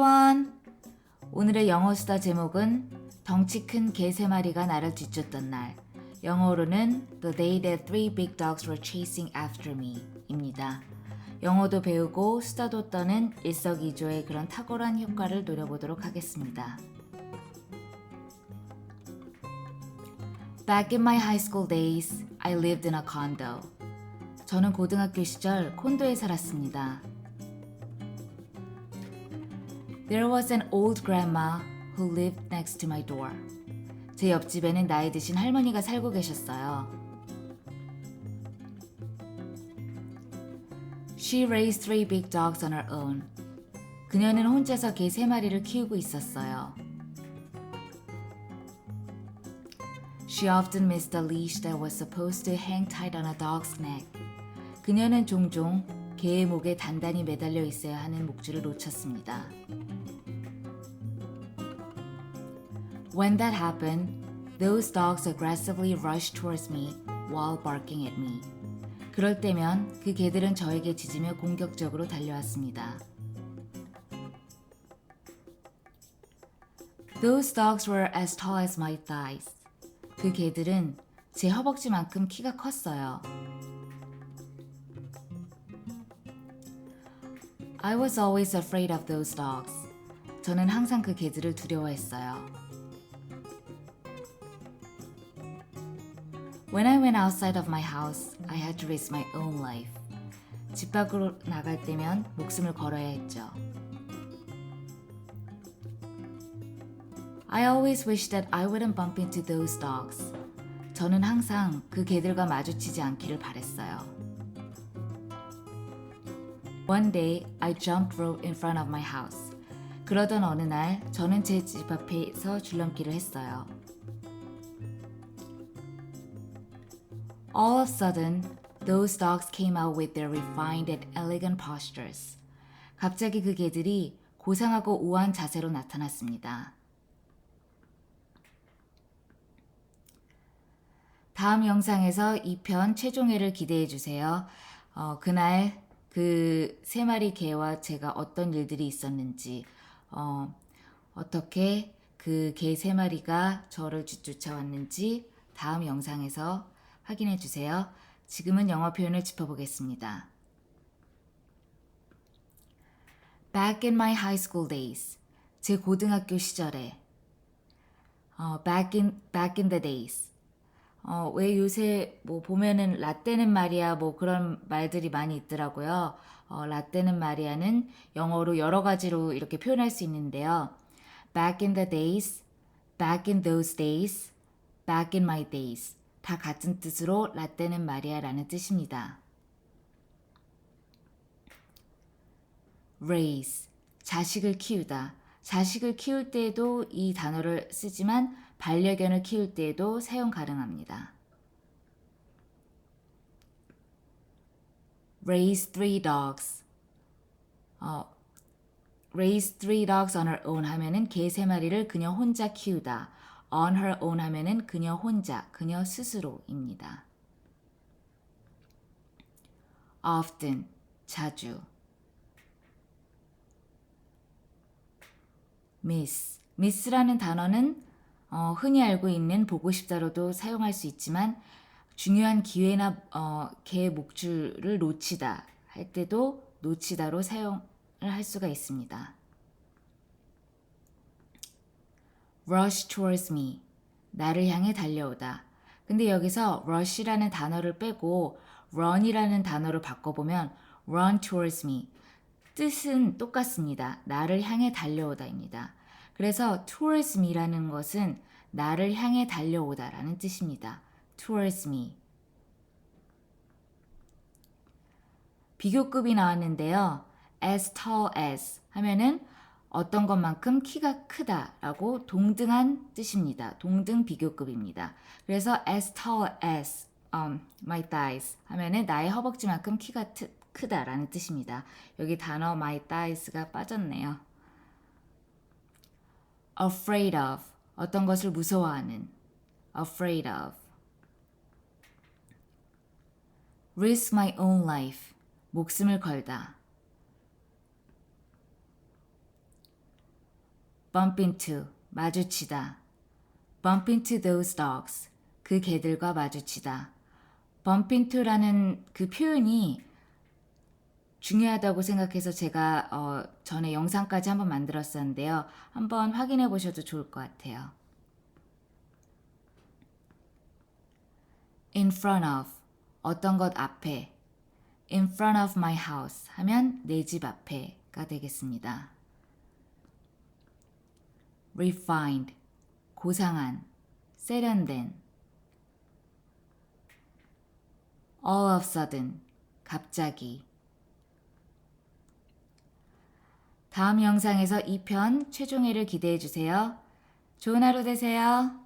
everyone! 오늘의 영어 수다 제목은 덩치 큰 개 세 마리가 나를 뒤쫓던 날. 영어로는 The day that three big dogs were chasing after me 입니다. 영어도 배우고 수다도 떠는 일석이조의 그런 탁월한 효과를 노려보도록 하겠습니다. Back in my high school days, I lived in a condo. 저는 고등학교 시절 콘도에 살았습니다. There was an old grandma who lived next to my door. 제 옆집에는 나이 드신 할머니가 살고 계셨어요. She raised three big dogs on her own. 그녀는 혼자서 개 세 마리를 키우고 있었어요. She often missed the leash that was supposed to hang tight on a dog's neck. 그녀는 종종 개의 목에 단단히 매달려 있어야 하는 목줄을 놓쳤습니다. When that happened, those dogs aggressively rushed towards me while barking at me. 그럴 때면 그 개들은 저에게 짖으며 공격적으로 달려왔습니다. Those dogs were as tall as my thighs. 그 개들은 제 허벅지만큼 키가 컸어요. I was always afraid of those dogs. 저는 항상 그 개들을 두려워했어요. When I went outside of my house, I had to risk my own life. 집 밖으로 나갈 때면 목숨을 걸어야 했죠. I always wish that I wouldn't bump into those dogs. 저는 항상 그 개들과 마주치지 않기를 바랬어요. One day, I jumped rope in front of my house. 그러던 어느 날, 저는 제 집 앞에서 줄넘기를 했어요. All of a sudden, those dogs came out with their refined and elegant postures. 갑자기 그 개들이 고상하고 우아한 자세로 나타났습니다. 다음 영상에서 2편 최종회를 기대해 주세요. 어, 그날 그 세 마리 개와 제가 어떤 일들이 있었는지, 어, 어떻게 그 개 세 마리가 저를 쫓아왔는지 다음 영상에서 확인해 주세요. 지금은 영어 표현을 짚어보겠습니다. Back in my high school days. 제 고등학교 시절에. 어, back in back in the days. 어, 왜 요새 뭐 보면은 라떼는 마리아 뭐 그런 말들이 많이 있더라고요. 어, 라떼는 마리아는 영어로 여러 가지로 이렇게 표현할 수 있는데요. Back in the days, back in those days, back in my days. 다 같은 뜻으로 라떼는 마리아라는 뜻입니다. raise, 자식을 키우다. 자식을 키울 때에도 이 단어를 쓰지만 반려견을 키울 때에도 사용 가능합니다. raise three dogs. 어, raise three dogs on her own 하면은 개 세 마리를 그녀 혼자 키우다. On her own 하면은 그녀 혼자, 그녀 스스로입니다. often, 자주. miss, miss라는 단어는 어, 흔히 알고 있는 보고 싶다로도 사용할 수 있지만 중요한 기회나 어, 개의 목줄을 놓치다 할 때도 놓치다로 사용을 할 수가 있습니다. Rush towards me. 나를 향해 달려오다. 근데 여기서 rush라는 단어를 빼고 run이라는 단어로 바꿔보면 run towards me. 뜻은 똑같습니다. 나를 향해 달려오다입니다. 그래서 towards me라는 것은 나를 향해 달려오다라는 뜻입니다. towards me. 비교급이 나왔는데요. as tall as 하면은 어떤 것만큼 키가 크다라고 동등한 뜻입니다. 동등 비교급입니다. 그래서 as tall as um, my thighs 하면은 나의 허벅지만큼 키가 트, 크다라는 뜻입니다. 여기 단어 my thighs가 빠졌네요. afraid of 어떤 것을 무서워하는 afraid of risk my own life 목숨을 걸다 bump into 마주치다. bump into those dogs 그 개들과 마주치다. bump into라는 그 표현이 중요하다고 생각해서 제가 어, 전에 영상까지 한번 만들었었는데요. 한번 확인해 보셔도 좋을 것 같아요. in front of 어떤 것 앞에 in front of my house 하면 내 집 앞에가 되겠습니다. Refined 고상한 세련된 all of sudden 갑자기 다음 영상에서 2편 최종회를 기대해 주세요. 좋은 하루 되세요.